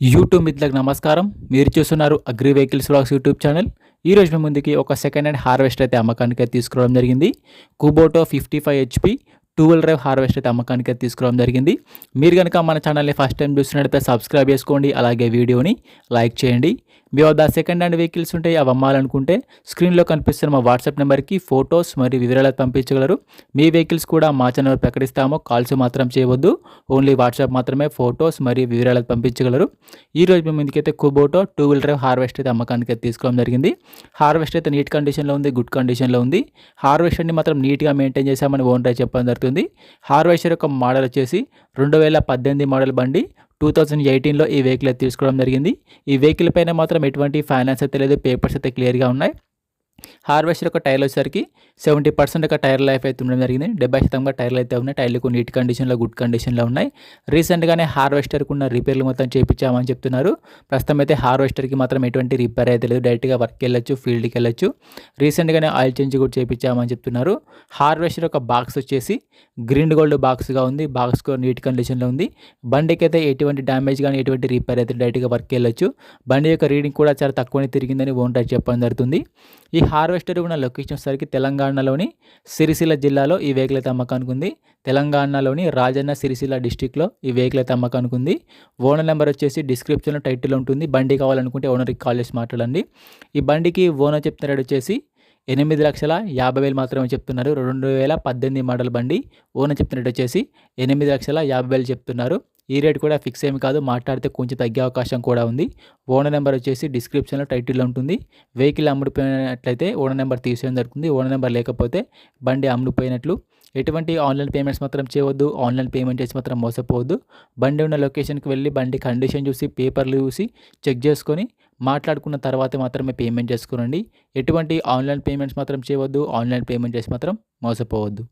YouTube మిత్రులకు నమస్కారం. మీరు చూస్తున్నారు agri vehicles blogs YouTube channel. ఈ రోజు మీ ముందుకి ఒక సెకండ్ హ్యాండ్ హార్వెస్టర్ అయితే అమ్మకానికి తీసుకురావడం జరిగింది. Kubota fifty five HP two wheel drive harvester అయితే అమ్మకానికి తీసుకురావడం జరిగింది. మీరు కనుక మన ఛానల్ని ఫస్ట్ టైం చూస్తున్నట్లయితే సబ్స్క్రైబ్ చేసుకోండి. అలాగే వీడియోని లైక్ చేయండి. మీ వద్ద సెకండ్ హ్యాండ్ వెహికల్స్ ఉంటాయి అవి అమ్మాలనుకుంటే స్క్రీన్లో కనిపిస్తున్న మా వాట్సాప్ నెంబర్కి ఫొటోస్ మరియు వివరాలు పంపించగలరు. మీ వెహికల్స్ కూడా మా ఛానల్ ప్రకటిస్తాము కాల్స్ మాత్రం చేయవద్దు. ఓన్లీ వాట్సాప్ మాత్రమే ఫొటోస్ మరియు వివరాలు పంపించగలరు. ఈ రోజు ఇందుకైతే ముందుకైతే Kubota two wheel drive harvest అయితే అమ్మకానికి అయితే తీసుకోవడం జరిగింది. హార్వెస్ట్ అయితే నీట్ కండిషన్లో ఉంది గుడ్ కండిషన్లో ఉంది. హార్వెస్టర్ని మాత్రం నీట్గా మెయింటైన్ చేశామని ఓనర్ చెప్పడం జరుగుతుంది. హార్వెస్టర్ యొక్క మోడల్ వచ్చేసి రెండు వేల పద్దెనిమిది మోడల్ బండి టూ థౌజండ్ ఎయిటీన్లో ఈ వెహికల్ అయితే తీసుకోవడం జరిగింది. ఈ వెహికల్ పైన మాత్రం ఎటువంటి ఫైనాన్స్ అయితే లేదు. పేపర్స్ అయితే క్లియర్గా ఉన్నాయి. హార్వెస్టర్ యొక్క టైర్లు వచ్చేసరికి సెవెంటీ పర్సెంట్ యొక్క టైర్ లైఫ్ అయితే ఉండడం జరిగింది. డెబ్బై శాతంగా టైర్లు అయితే ఉన్నాయి. టైర్లు నీట్ కండిషన్లో గుడ్ కండిషన్లో ఉన్నాయి. రీసెంట్గానే హార్వెస్టర్కి ఉన్న రిపేర్లు మొత్తం చేయించామని చెప్తున్నారు. ప్రస్తుతం అయితే హార్వెస్టర్కి మాత్రం ఎటువంటి రిపేర్ అయితే లేదు. డైరెక్ట్గా వర్క్కి వెళ్ళొచ్చు ఫీల్డ్కి వెళ్ళొచ్చు. రీసెంట్గానే ఆయిల్ చేంజ్ కూడా చేయించామని చెప్తున్నారు. హార్వెస్టర్ యొక్క బాక్స్ వచ్చేసి గ్రీన్ గోల్డ్ బాక్స్గా ఉంది. బాక్స్ నీట్ కండిషన్లో ఉంది. బండికి అయితే ఎటువంటి డ్యామేజ్ కానీ ఎటువంటి రిపేర్ అయితే డైరెక్ట్గా వర్క్కి వెళ్ళొచ్చు బండి యొక్క రీడింగ్ కూడా చాలా తక్కువనే తిరిగిందని ఓనర్ చెప్పడం జరుగుతుంది. ఈ హార్వెస్టర్ ఉన్న లొకేషన్ వచ్చేసరికి తెలంగాణలోని సిరిసిల్ల జిల్లాలో ఈ వెహికల్ అయితే అమ్మకానికి ఉంది. తెలంగాణలోని రాజన్న సిరిసిల్ల డిస్టిక్లో ఈ వెహికల్ అయితే అమ్మకానికి ఉంది. ఓనర్ నెంబర్ వచ్చేసి డిస్క్రిప్షన్లో టైటిల్ ఉంటుంది. బండి కావాలనుకుంటే ఓనర్కి కాల్ చేసి మాట్లాడండి. ఈ బండికి ఓనర్ చెప్తున్న రేట్ వచ్చేసి ఎనిమిది లక్షల యాభై వేలు మాత్రమే చెప్తున్నారు. రెండు వేల పద్దెనిమిది మోడల్ బండి. ఓనర్ చెప్తున్న వచ్చేసి ఎనిమిది లక్షల యాభై వేలు చెప్తున్నారు. ఈ రేట్ కూడా ఫిక్స్ ఏమి కాదు. మాట్లాడితే కొంచెం తగ్గే అవకాశం కూడా ఉంది. ఓనర్ నెంబర్ వచ్చేసి డిస్క్రిప్షన్లో టైటిల్లో ఉంటుంది. వెహికల్ అమ్ముడిపోయినట్లయితే ఓనర్ నెంబర్ తీసేయడం జరుగుతుంది. ఓనర్ నెంబర్ లేకపోతే బండి అమ్ముడిపోయినట్లు. ఎటువంటి ఆన్లైన్ పేమెంట్స్ మాత్రం చేయవద్దు. ఆన్లైన్ పేమెంట్ చేసి మాత్రం మోసపోవద్దు. బండి ఉన్న లొకేషన్కి వెళ్ళి బండి కండిషన్ చూసి పేపర్లు చూసి చెక్ చేసుకొని మాట్లాడుకున్న తర్వాత మాత్రమే పేమెంట్ చేసుకోనండి ఎటువంటి ఆన్లైన్ పేమెంట్స్ మాత్రం చేయవద్దు. ఆన్లైన్ పేమెంట్ చేసి మాత్రం మోసపోవద్దు.